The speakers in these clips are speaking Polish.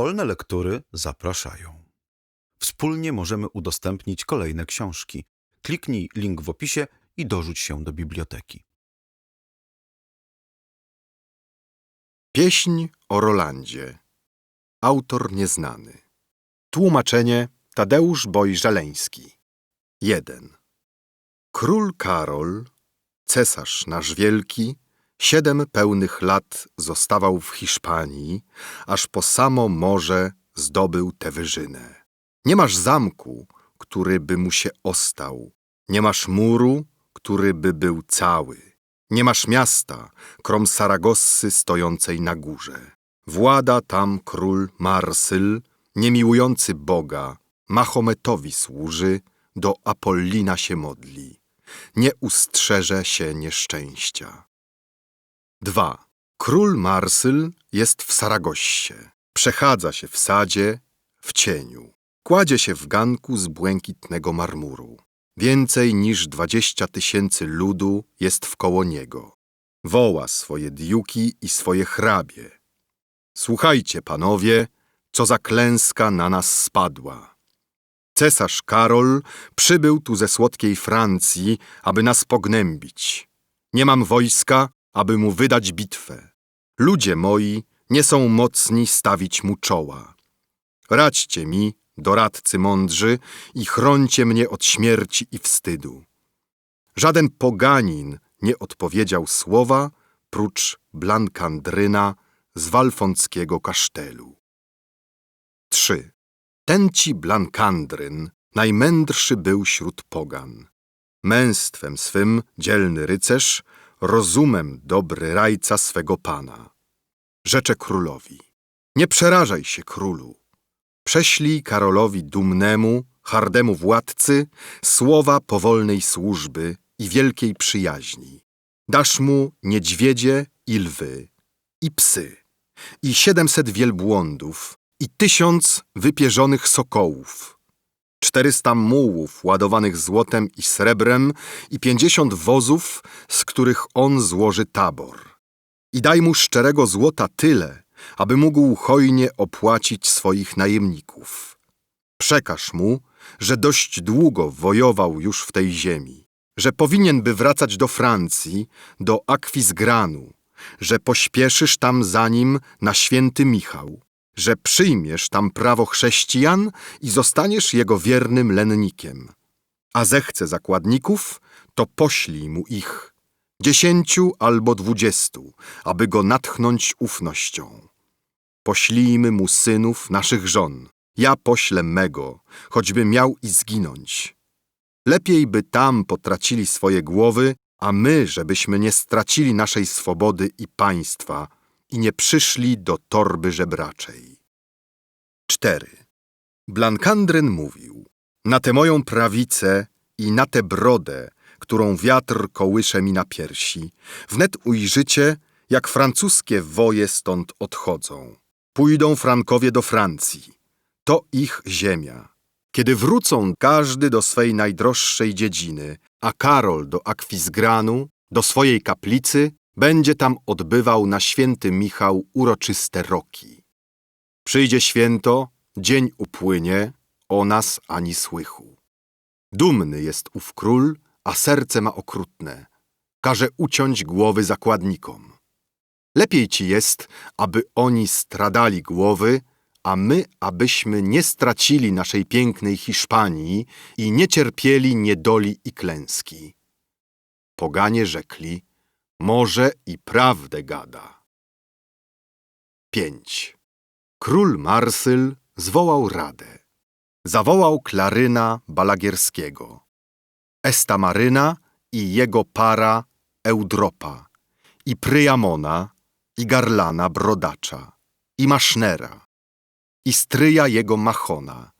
Wolne lektury zapraszają. Wspólnie możemy udostępnić kolejne książki. Kliknij link w opisie i dorzuć się do biblioteki. Pieśń o Rolandzie. Autor nieznany. Tłumaczenie Tadeusz Boj-Żeleński. 1. Król Karol, cesarz nasz wielki, siedem pełnych lat zostawał w Hiszpanii, aż po samo morze zdobył tę wyżynę. Nie masz zamku, który by mu się ostał, nie masz muru, który by był cały. Nie masz miasta, krom Saragossy stojącej na górze. Włada tam król Marsyl, niemiłujący Boga, Mahometowi służy, do Apollina się modli. Nie ustrzeże się nieszczęścia. 2. Król Marsyl jest w Saragossie. Przechadza się w sadzie, w cieniu. Kładzie się w ganku z błękitnego marmuru. Więcej niż dwadzieścia tysięcy ludu jest wkoło niego. Woła swoje diuki i swoje hrabie. Słuchajcie, panowie, co za klęska na nas spadła. Cesarz Karol przybył tu ze słodkiej Francji, aby nas pognębić. Nie mam wojska, aby mu wydać bitwę. Ludzie moi nie są mocni stawić mu czoła. Radźcie mi, doradcy mądrzy, i chrońcie mnie od śmierci i wstydu. Żaden poganin nie odpowiedział słowa, prócz Blankandryna z walfonckiego kasztelu. 3. Ten ci Blankandryn najmędrszy był wśród pogan. Męstwem swym dzielny rycerz, rozumem dobry rajca swego pana. Rzecze królowi. Nie przerażaj się, królu. Prześlij Karolowi dumnemu, hardemu władcy słowa powolnej służby i wielkiej przyjaźni. Dasz mu niedźwiedzie i lwy, i psy, i siedemset wielbłądów, i tysiąc wypierzonych sokołów, czterysta mułów ładowanych złotem i srebrem i pięćdziesiąt wozów, z których on złoży tabor. I daj mu szczerego złota tyle, aby mógł hojnie opłacić swoich najemników. Przekaż mu, że dość długo wojował już w tej ziemi, że powinien by wracać do Francji, do Akwizgranu, że pośpieszysz tam za nim na święty Michał, że przyjmiesz tam prawo chrześcijan i zostaniesz jego wiernym lennikiem. A zechce zakładników, to poślij mu ich, dziesięciu albo dwudziestu, aby go natchnąć ufnością. Poślijmy mu synów naszych żon. Ja poślę mego, choćby miał i zginąć. Lepiej by tam potracili swoje głowy, a my, żebyśmy nie stracili naszej swobody i państwa i nie przyszli do torby żebraczej. 4. Blankandryn mówił, na tę moją prawicę i na tę brodę, którą wiatr kołysze mi na piersi, wnet ujrzycie, jak francuskie woje stąd odchodzą. Pójdą Frankowie do Francji. To ich ziemia. Kiedy wrócą każdy do swej najdroższej dziedziny, a Karol do Akwizgranu, do swojej kaplicy, będzie tam odbywał na święty Michał uroczyste roki. Przyjdzie święto, dzień upłynie, o nas ani słychu. Dumny jest ów król, a serce ma okrutne. Każe uciąć głowy zakładnikom. Lepiej ci jest, aby oni stradali głowy, a my, abyśmy nie stracili naszej pięknej Hiszpanii i nie cierpieli niedoli i klęski. Poganie rzekli, może i prawdę gada. 5. Król Marsyl zwołał radę. Zawołał Klaryna Balagierskiego, Estamaryna i jego para Eudropa, i Pryamona, i Garlana Brodacza, i Masznera, i stryja jego Machona,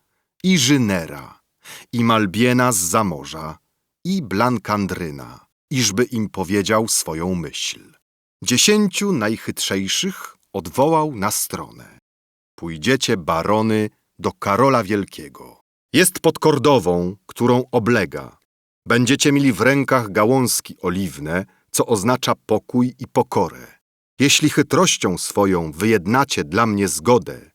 i Żynera, i Malbiena z Zamorza, i Blankandryna, iżby im powiedział swoją myśl. Dziesięciu najchytrzejszych odwołał na stronę. Pójdziecie, barony, do Karola Wielkiego. Jest pod Kordową, którą oblega. Będziecie mieli w rękach gałązki oliwne, co oznacza pokój i pokorę. Jeśli chytrością swoją wyjednacie dla mnie zgodę,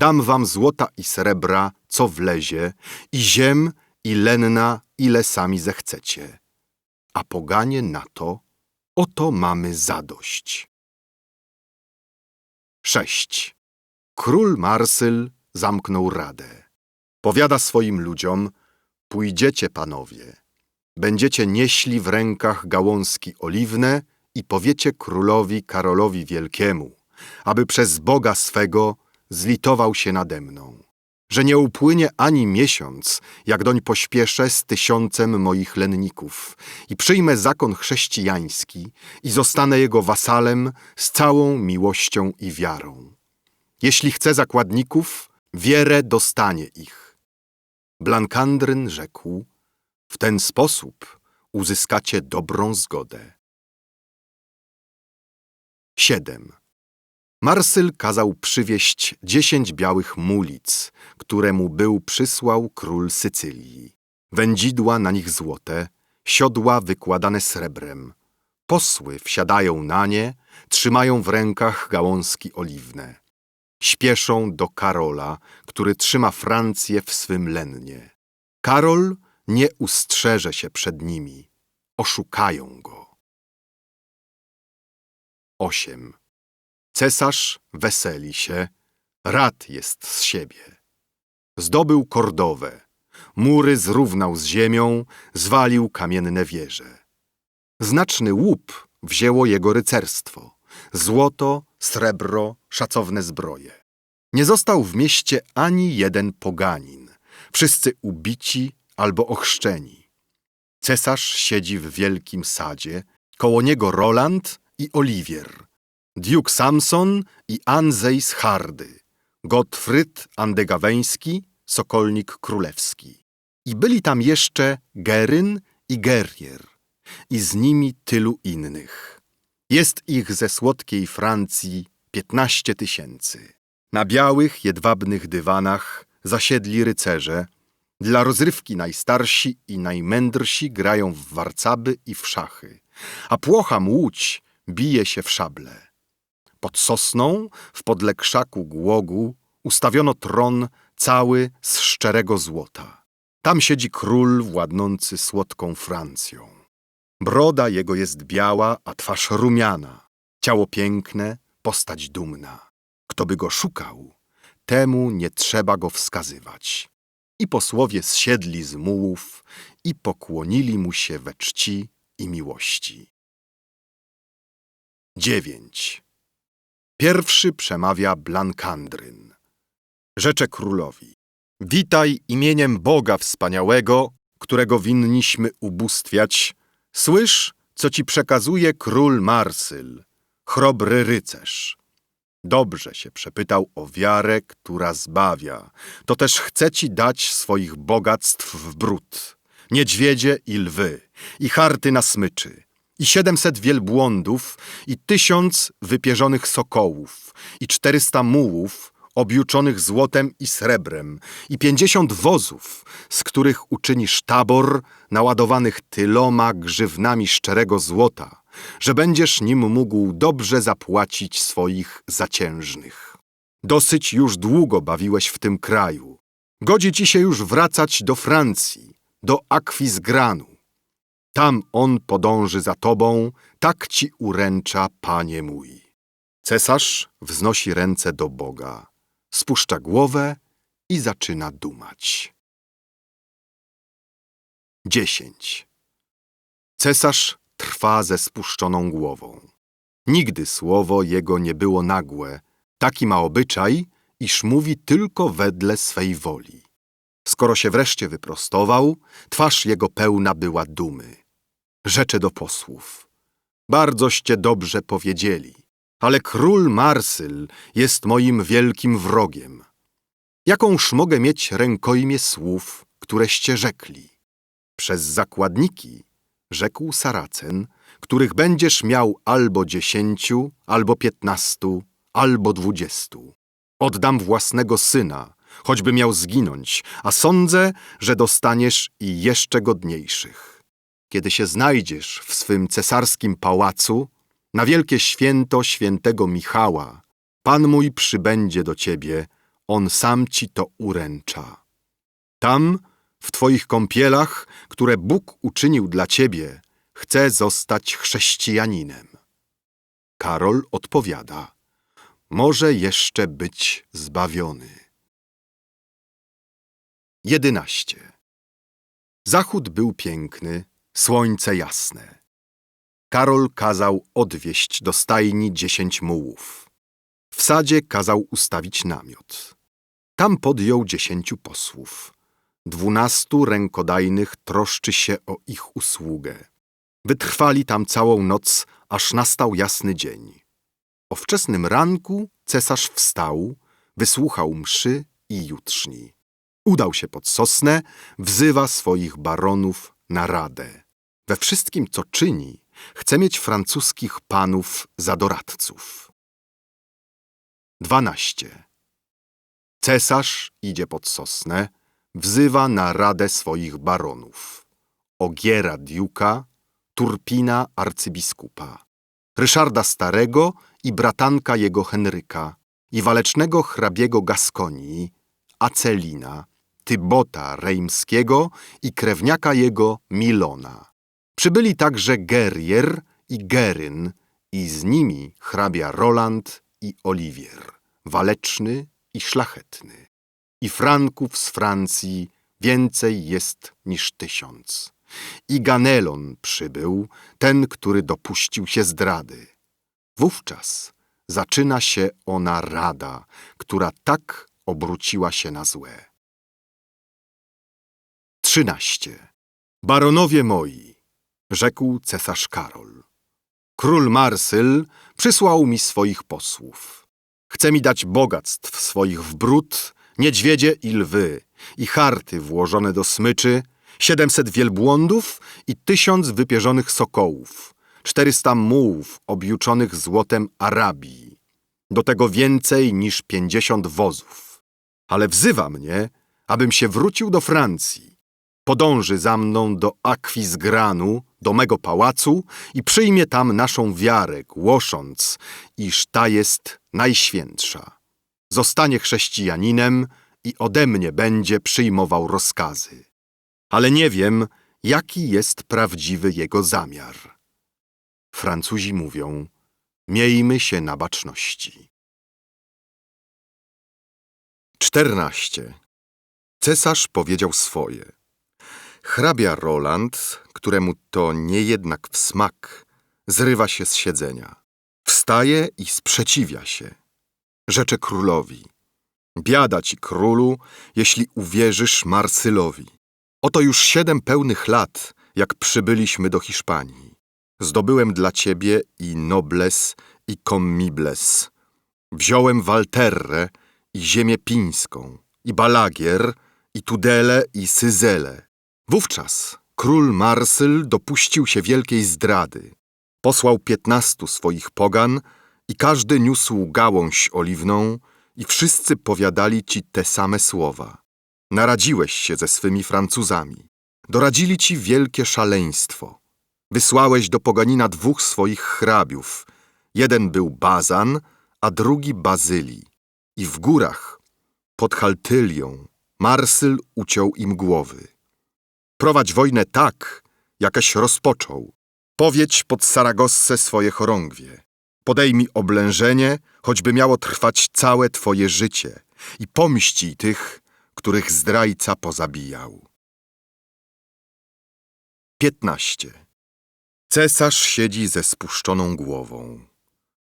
Dam wam złota i srebra, co wlezie, i ziem, i lenna, ile sami zechcecie. A poganie na to, oto mamy zadość. 6. Król Marsyl zamknął radę. Powiada swoim ludziom, pójdziecie panowie, będziecie nieśli w rękach gałązki oliwne i powiecie królowi Karolowi Wielkiemu, aby przez Boga swego zlitował się nade mną, że nie upłynie ani miesiąc, jak doń pośpieszę z tysiącem moich lenników i przyjmę zakon chrześcijański i zostanę jego wasalem z całą miłością i wiarą. Jeśli chce zakładników, wierę dostanie ich. Blankandryn rzekł, w ten sposób uzyskacie dobrą zgodę. 7. Marsyl kazał przywieść dziesięć białych mulic, które mu był przysłał król Sycylii. Wędzidła na nich złote, siodła wykładane srebrem. Posły wsiadają na nie, trzymają w rękach gałązki oliwne. Śpieszą do Karola, który trzyma Francję w swym lennie. Karol nie ustrzeże się przed nimi, oszukają go. 8. Cesarz weseli się, rad jest z siebie. Zdobył Kordowę, mury zrównał z ziemią, zwalił kamienne wieże. Znaczny łup wzięło jego rycerstwo, złoto, srebro, szacowne zbroje. Nie został w mieście ani jeden poganin, wszyscy ubici albo ochrzczeni. Cesarz siedzi w wielkim sadzie, koło niego Roland i Oliwier, Duke Samson i Anzej z Hardy, Gottfryd Andegaweński, Sokolnik Królewski. I byli tam jeszcze Geryn i Gerier, i z nimi tylu innych. Jest ich ze słodkiej Francji piętnaście tysięcy. Na białych, jedwabnych dywanach zasiedli rycerze, dla rozrywki najstarsi i najmędrsi grają w warcaby i w szachy, a płocha łódź bije się w szable. Pod sosną, w podle krzaku głogu, ustawiono tron cały z szczerego złota. Tam siedzi król władnący słodką Francją. Broda jego jest biała, a twarz rumiana, ciało piękne, postać dumna. Kto by go szukał, temu nie trzeba go wskazywać. I posłowie zsiedli z mułów i pokłonili mu się we czci i miłości. 9. Pierwszy przemawia Blankandryn. Rzecze królowi. Witaj imieniem Boga wspaniałego, którego winniśmy ubóstwiać. Słysz, co ci przekazuje król Marsyl, chrobry rycerz. Dobrze się przepytał o wiarę, która zbawia. To też chce ci dać swoich bogactw w bród. Niedźwiedzie i lwy, i harty na smyczy, i siedemset wielbłądów, i tysiąc wypierzonych sokołów, i czterysta mułów, objuczonych złotem i srebrem, i pięćdziesiąt wozów, z których uczynisz tabor, naładowanych tyloma grzywnami szczerego złota, że będziesz nim mógł dobrze zapłacić swoich zaciężnych. Dosyć już długo bawiłeś w tym kraju. Godzi ci się już wracać do Francji, do Akwizgranu. Tam on podąży za tobą, tak ci uręcza, panie mój. Cesarz wznosi ręce do Boga, spuszcza głowę i zaczyna dumać. 10. Cesarz trwa ze spuszczoną głową. Nigdy słowo jego nie było nagłe, taki ma obyczaj, iż mówi tylko wedle swej woli. Skoro się wreszcie wyprostował, twarz jego pełna była dumy. Rzecze do posłów. Bardzoście dobrze powiedzieli, ale król Marsyl jest moim wielkim wrogiem. Jakąż mogę mieć rękojmie słów, któreście rzekli? Przez zakładniki, rzekł Saracen, których będziesz miał albo dziesięciu, albo piętnastu, albo dwudziestu. Oddam własnego syna, choćby miał zginąć, a sądzę, że dostaniesz i jeszcze godniejszych. Kiedy się znajdziesz w swym cesarskim pałacu, na wielkie święto świętego Michała, Pan mój przybędzie do ciebie, on sam ci to uręcza. Tam, w twoich kąpielach, które Bóg uczynił dla ciebie, chcę zostać chrześcijaninem. Karol odpowiada, może jeszcze być zbawiony. 11. Zachód był piękny, słońce jasne. Karol kazał odwieźć do stajni dziesięć mułów. W sadzie kazał ustawić namiot. Tam podjął dziesięciu posłów. Dwunastu rękodajnych troszczy się o ich usługę. Wytrwali tam całą noc, aż nastał jasny dzień. O wczesnym ranku cesarz wstał, wysłuchał mszy i jutrzni. Udał się pod sosnę, wzywa swoich baronów na radę. We wszystkim, co czyni, chce mieć francuskich panów za doradców. 12. Cesarz idzie pod sosnę, wzywa na radę swoich baronów. Ogiera Diuka, Turpina arcybiskupa, Ryszarda Starego i bratanka jego Henryka, i walecznego hrabiego Gaskonii, Acelina, Tybota Rejmskiego i krewniaka jego Milona. Przybyli także Gerier i Geryn i z nimi hrabia Roland i Oliwier, waleczny i szlachetny. I Franków z Francji więcej jest niż tysiąc. I Ganelon przybył, ten, który dopuścił się zdrady. Wówczas zaczyna się ona rada, która tak obróciła się na złe. 13. Baronowie moi, rzekł cesarz Karol. Król Marsyl przysłał mi swoich posłów. Chce mi dać bogactw swoich w brud, niedźwiedzie i lwy, i harty włożone do smyczy, siedemset wielbłądów i tysiąc wypierzonych sokołów, czterysta mułów objuczonych złotem Arabii, do tego więcej niż pięćdziesiąt wozów. Ale wzywa mnie, abym się wrócił do Francji. Podąży za mną do Akwizgranu, do mego pałacu i przyjmie tam naszą wiarę, głosząc, iż ta jest najświętsza. Zostanie chrześcijaninem i ode mnie będzie przyjmował rozkazy. Ale nie wiem, jaki jest prawdziwy jego zamiar. Francuzi mówią, miejmy się na baczności. 14. Cesarz powiedział swoje. Hrabia Roland, któremu to nie jednak w smak, zrywa się z siedzenia. Wstaje i sprzeciwia się. Rzecze królowi. Biada ci, królu, jeśli uwierzysz Marsylowi. Oto już siedem pełnych lat, jak przybyliśmy do Hiszpanii. Zdobyłem dla ciebie i Nobles, i Commibles. Wziąłem Walterre i ziemię pińską, i Balagier, i Tudele, i Syzele. Wówczas król Marsyl dopuścił się wielkiej zdrady. Posłał piętnastu swoich pogan i każdy niósł gałąź oliwną i wszyscy powiadali ci te same słowa. Naradziłeś się ze swymi Francuzami. Doradzili ci wielkie szaleństwo. Wysłałeś do poganina dwóch swoich hrabiów. Jeden był Bazan, a drugi Bazylii. I w górach, pod Haltylią, Marsyl uciął im głowy. Prowadź wojnę tak, jakaś rozpoczął. Powiedź pod Saragossę swoje chorągwie. Podejmij oblężenie, choćby miało trwać całe twoje życie i pomścij tych, których zdrajca pozabijał. 15. Cesarz siedzi ze spuszczoną głową.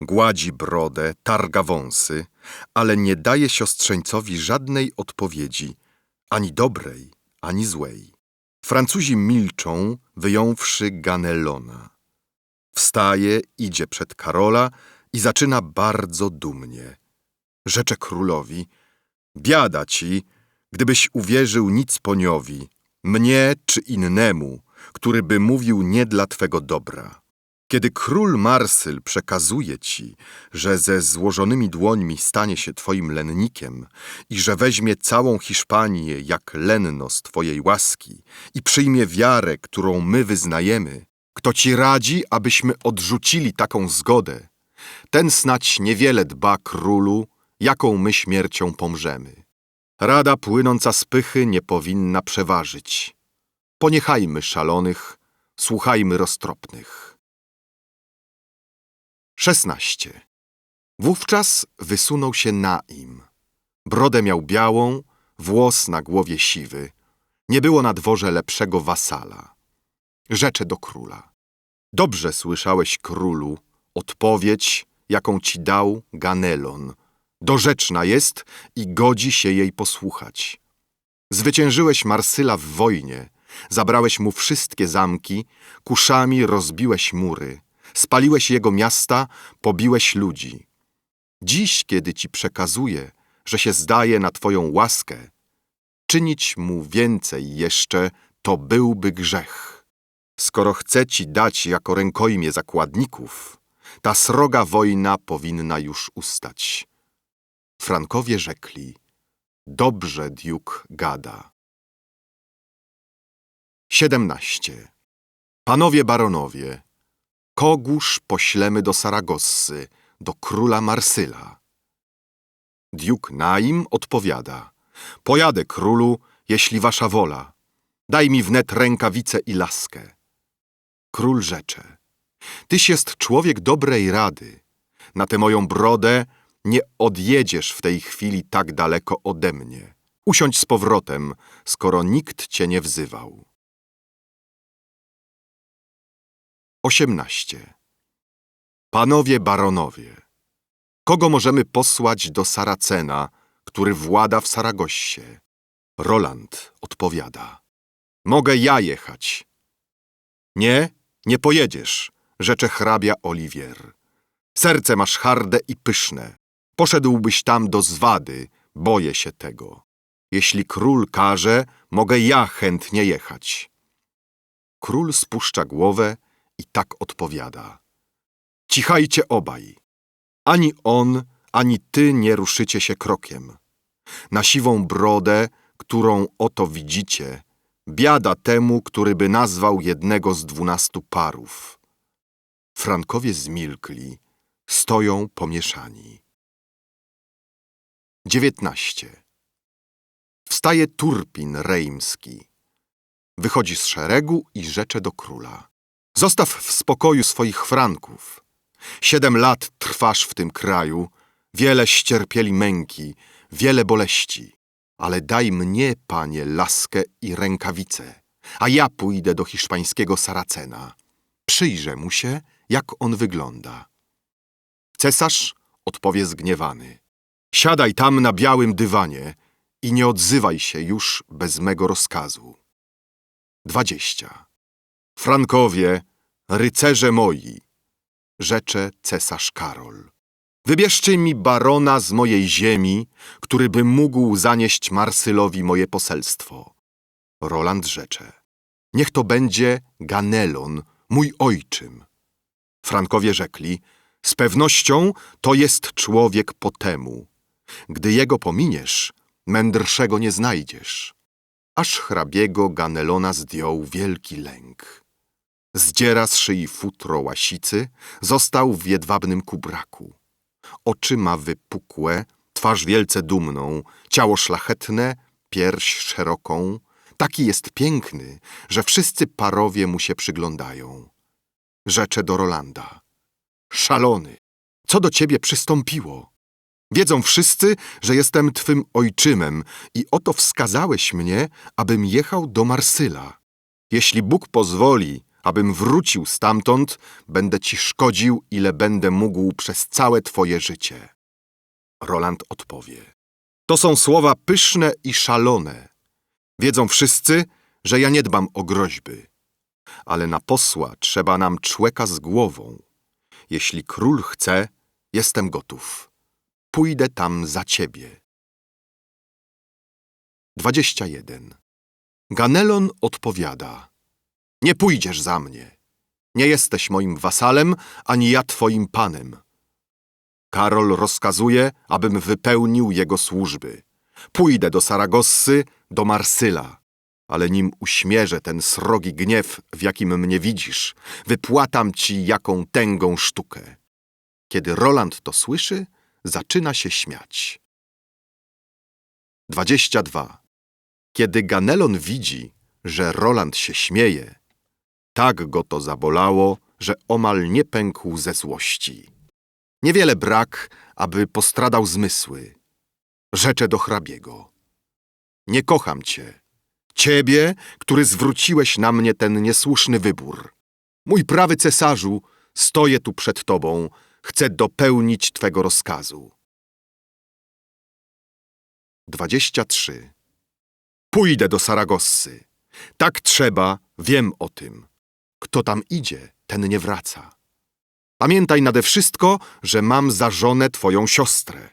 Gładzi brodę, targa wąsy, ale nie daje siostrzeńcowi żadnej odpowiedzi, ani dobrej, ani złej. Francuzi milczą, wyjąwszy Ganelona. Wstaje, idzie przed Karola i zaczyna bardzo dumnie. Rzecze królowi, biada ci, gdybyś uwierzył nic poniowi, mnie czy innemu, który by mówił nie dla twego dobra. Kiedy król Marsyl przekazuje ci, że ze złożonymi dłońmi stanie się twoim lennikiem i że weźmie całą Hiszpanię jak lenno z twojej łaski i przyjmie wiarę, którą my wyznajemy, kto ci radzi, abyśmy odrzucili taką zgodę? Ten snać niewiele dba królu, jaką my śmiercią pomrzemy. Rada płynąca z pychy nie powinna przeważyć. Poniechajmy szalonych, słuchajmy roztropnych. 16. Wówczas wysunął się Naim. Brodę miał białą, włos na głowie siwy. Nie było na dworze lepszego wasala. Rzecze do króla. Dobrze słyszałeś, królu, odpowiedź, jaką ci dał Ganelon. Dorzeczna jest i godzi się jej posłuchać. Zwyciężyłeś Marsyla w wojnie, zabrałeś mu wszystkie zamki, kuszami rozbiłeś mury, spaliłeś jego miasta, pobiłeś ludzi. Dziś, kiedy ci przekazuję, że się zdaje na twoją łaskę, czynić mu więcej jeszcze to byłby grzech. Skoro chce ci dać jako rękojmie zakładników, ta sroga wojna powinna już ustać. Frankowie rzekli, dobrze Duke gada. 17. Panowie baronowie, kogóż poślemy do Saragossy, do króla Marsyla? Duke Naim odpowiada, pojadę królu, jeśli wasza wola. Daj mi wnet rękawice i laskę. Król rzecze, tyś jest człowiek dobrej rady. Na tę moją brodę nie odjedziesz w tej chwili tak daleko ode mnie. Usiądź z powrotem, skoro nikt cię nie wzywał. 18. Panowie baronowie, kogo możemy posłać do Saracena, który włada w Saragossie? Roland odpowiada. Mogę ja jechać. Nie, nie pojedziesz, rzecze hrabia Oliwier. Serce masz harde i pyszne. Poszedłbyś tam do zwady, boję się tego. Jeśli król każe, mogę ja chętnie jechać. Król spuszcza głowę i tak odpowiada. Cichajcie obaj. Ani on, ani ty nie ruszycie się krokiem. Na siwą brodę, którą oto widzicie, biada temu, który by nazwał jednego z dwunastu parów. Frankowie zmilkli, stoją pomieszani. 19. Wstaje Turpin Rejmski. Wychodzi z szeregu i rzecze do króla. Zostaw w spokoju swoich Franków. Siedem lat trwasz w tym kraju, wiele ścierpieli męki, wiele boleści. Ale daj mnie, panie, laskę i rękawice, a ja pójdę do hiszpańskiego Saracena. Przyjrzę mu się, jak on wygląda. Cesarz odpowie zgniewany. Siadaj tam na białym dywanie i nie odzywaj się już bez mego rozkazu. 20. Frankowie, rycerze moi, rzecze cesarz Karol. Wybierzcie mi barona z mojej ziemi, który by mógł zanieść Marsylowi moje poselstwo. Roland rzecze. Niech to będzie Ganelon, mój ojczym. Frankowie rzekli, z pewnością to jest człowiek po temu. Gdy jego pominiesz, mędrszego nie znajdziesz. Aż hrabiego Ganelona zdjął wielki lęk. Zdziera z szyi futro łasicy, został w jedwabnym kubraku. Oczy ma wypukłe, twarz wielce dumną, ciało szlachetne, pierś szeroką. Taki jest piękny, że wszyscy parowie mu się przyglądają. Rzecze do Rolanda. Szalony, co do ciebie przystąpiło? Wiedzą wszyscy, że jestem twym ojczymem i oto wskazałeś mnie, abym jechał do Marsyla. Jeśli Bóg pozwoli, abym wrócił stamtąd, będę ci szkodził, ile będę mógł przez całe twoje życie. Roland odpowie. To są słowa pyszne i szalone. Wiedzą wszyscy, że ja nie dbam o groźby. Ale na posła trzeba nam człeka z głową. Jeśli król chce, jestem gotów. Pójdę tam za ciebie. 21. Ganelon odpowiada. Nie pójdziesz za mnie. Nie jesteś moim wasalem, ani ja twoim panem. Karol rozkazuje, abym wypełnił jego służby. Pójdę do Saragossy, do Marsyla. Ale nim uśmierzę ten srogi gniew, w jakim mnie widzisz, wypłatam ci jaką tęgą sztukę. Kiedy Roland to słyszy, zaczyna się śmiać. 22. Kiedy Ganelon widzi, że Roland się śmieje, tak go to zabolało, że omal nie pękł ze złości. Niewiele brak, aby postradał zmysły. Rzecze do hrabiego. Nie kocham cię. Ciebie, który zwróciłeś na mnie ten niesłuszny wybór. Mój prawy cesarzu, stoję tu przed tobą, chcę dopełnić twego rozkazu. 23. Pójdę do Saragossy. Tak trzeba, wiem o tym. Kto tam idzie, ten nie wraca. Pamiętaj nade wszystko, że mam za żonę twoją siostrę.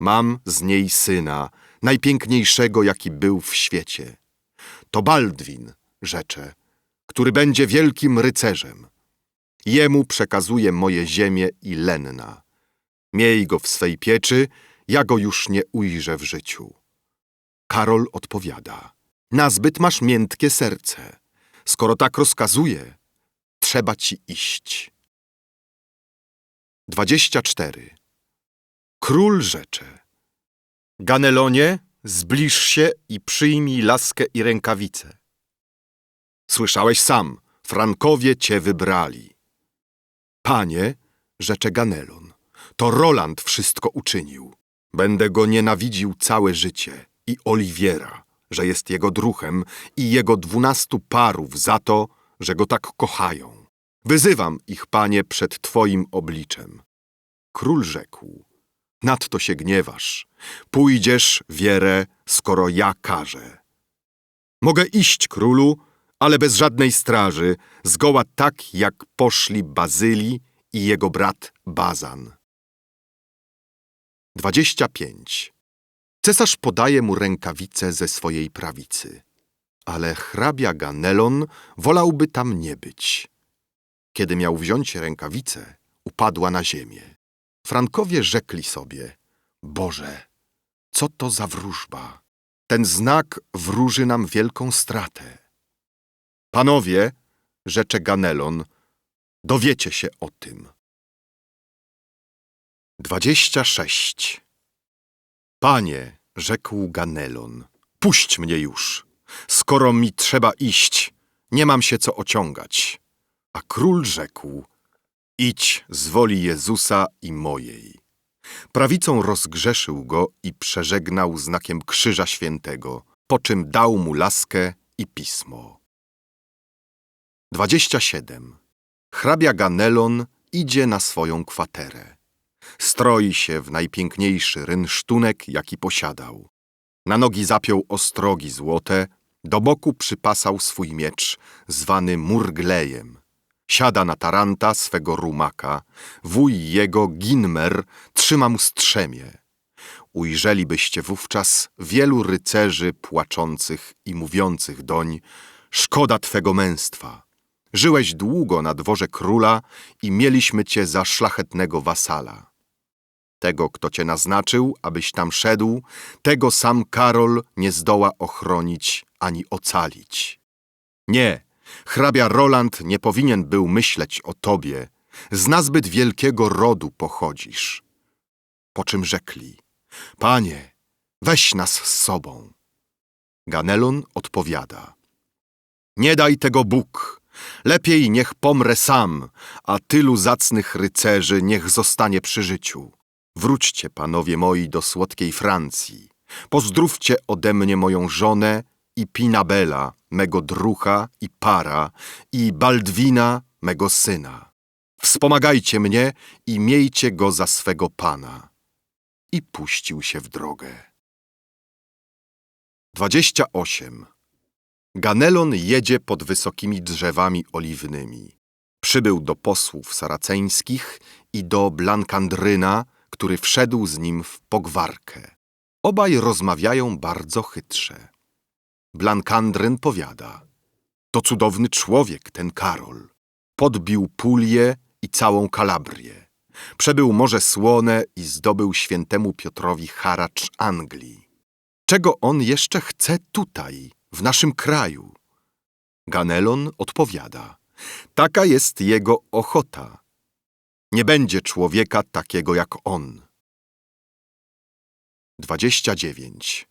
Mam z niej syna, najpiękniejszego, jaki był w świecie. To Baldwin, rzecze, który będzie wielkim rycerzem. Jemu przekazuję moje ziemię i lenna. Miej go w swej pieczy, ja go już nie ujrzę w życiu. Karol odpowiada. Nazbyt masz miętkie serce. Skoro tak rozkazuje, trzeba ci iść. 24. Król rzecze. Ganelonie, zbliż się i przyjmij laskę i rękawice. Słyszałeś sam, Frankowie cię wybrali. Panie, rzecze Ganelon, to Roland wszystko uczynił. Będę go nienawidził całe życie i Oliwiera, że jest jego druhem i jego dwunastu parów za to, że go tak kochają. Wyzywam ich, panie, przed twoim obliczem. Król rzekł, nadto się gniewasz. Pójdziesz, wierę, skoro ja każę. Mogę iść, królu, ale bez żadnej straży, zgoła tak, jak poszli Bazyli i jego brat Bazan. 25. Cesarz podaje mu rękawice ze swojej prawicy, ale hrabia Ganelon wolałby tam nie być. Kiedy miał wziąć rękawicę, upadła na ziemię. Frankowie rzekli sobie, Boże, co to za wróżba? Ten znak wróży nam wielką stratę. Panowie, rzecze Ganelon, dowiecie się o tym. 26. Panie, rzekł Ganelon, puść mnie już. Skoro mi trzeba iść, nie mam się co ociągać. A król rzekł, idź z woli Jezusa i mojej. Prawicą rozgrzeszył go i przeżegnał znakiem krzyża świętego, po czym dał mu laskę i pismo. 27. Hrabia Ganelon idzie na swoją kwaterę. Stroi się w najpiękniejszy rynsztunek, jaki posiadał. Na nogi zapiął ostrogi złote, do boku przypasał swój miecz, zwany Murglejem. Siada na taranta swego rumaka, wuj jego, Ginmer, trzyma mu strzemię. Ujrzelibyście wówczas wielu rycerzy płaczących i mówiących doń, szkoda twego męstwa. Żyłeś długo na dworze króla i mieliśmy cię za szlachetnego wasala. Tego, kto cię naznaczył, abyś tam szedł, tego sam Karol nie zdoła ochronić ani ocalić. Nie, hrabia Roland nie powinien był myśleć o tobie, z nazbyt wielkiego rodu pochodzisz. Po czym rzekli, panie, weź nas z sobą. Ganelon odpowiada, nie daj tego Bóg, lepiej niech pomrę sam, a tylu zacnych rycerzy niech zostanie przy życiu. Wróćcie, panowie moi, do słodkiej Francji. Pozdrówcie ode mnie moją żonę i Pinabela, mego drucha i para, i Baldwina, mego syna. Wspomagajcie mnie i miejcie go za swego pana. I puścił się w drogę. 28. Ganelon jedzie pod wysokimi drzewami oliwnymi. Przybył do posłów saraceńskich i do Blankandryna, który wszedł z nim w pogwarkę. Obaj rozmawiają bardzo chytrze. Blankandryn powiada, to cudowny człowiek ten Karol. Podbił Pulię i całą Kalabrię. Przebył Morze Słone i zdobył świętemu Piotrowi haracz Anglii. Czego on jeszcze chce tutaj, w naszym kraju? Ganelon odpowiada, taka jest jego ochota. Nie będzie człowieka takiego jak on. 29.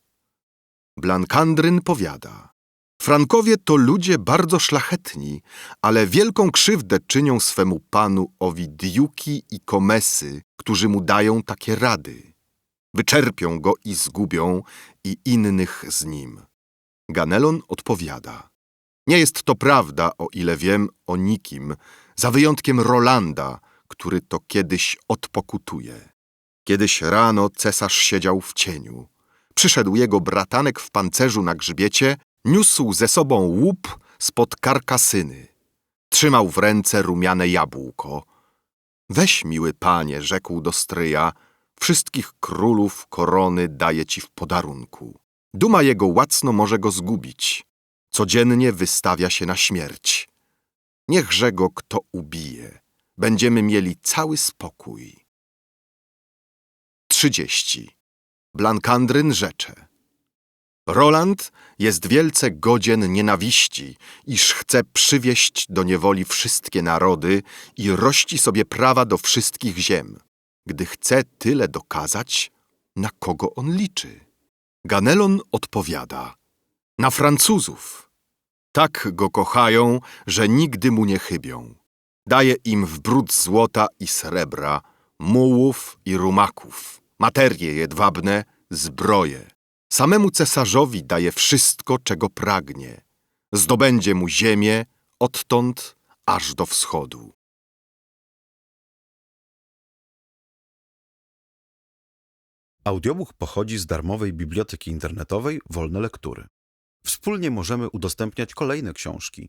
Blankandryn powiada. Frankowie to ludzie bardzo szlachetni, ale wielką krzywdę czynią swemu panu Owidiuki i Komesy, którzy mu dają takie rady. Wyczerpią go i zgubią i innych z nim. Ganelon odpowiada. Nie jest to prawda, o ile wiem o nikim, za wyjątkiem Rolanda, który to kiedyś odpokutuje. Kiedyś rano cesarz siedział w cieniu. Przyszedł jego bratanek w pancerzu na grzbiecie, niósł ze sobą łup spod karkasyny. Trzymał w ręce rumiane jabłko. Weź, miły panie, rzekł do stryja, wszystkich królów korony daje ci w podarunku. Duma jego łacno może go zgubić. Codziennie wystawia się na śmierć. Niechże go kto ubije. Będziemy mieli cały spokój. 30. Blankandryn rzecze. Roland jest wielce godzien nienawiści, iż chce przywieść do niewoli wszystkie narody i rości sobie prawa do wszystkich ziem. Gdy chce tyle dokazać, na kogo on liczy? Ganelon odpowiada. Na Francuzów. Tak go kochają, że nigdy mu nie chybią. Daje im w brud złota i srebra, mułów i rumaków, materie jedwabne, zbroje. Samemu cesarzowi daje wszystko, czego pragnie. Zdobędzie mu ziemię odtąd aż do wschodu. Audiobook pochodzi z darmowej biblioteki internetowej Wolne Lektury. Wspólnie możemy udostępniać kolejne książki.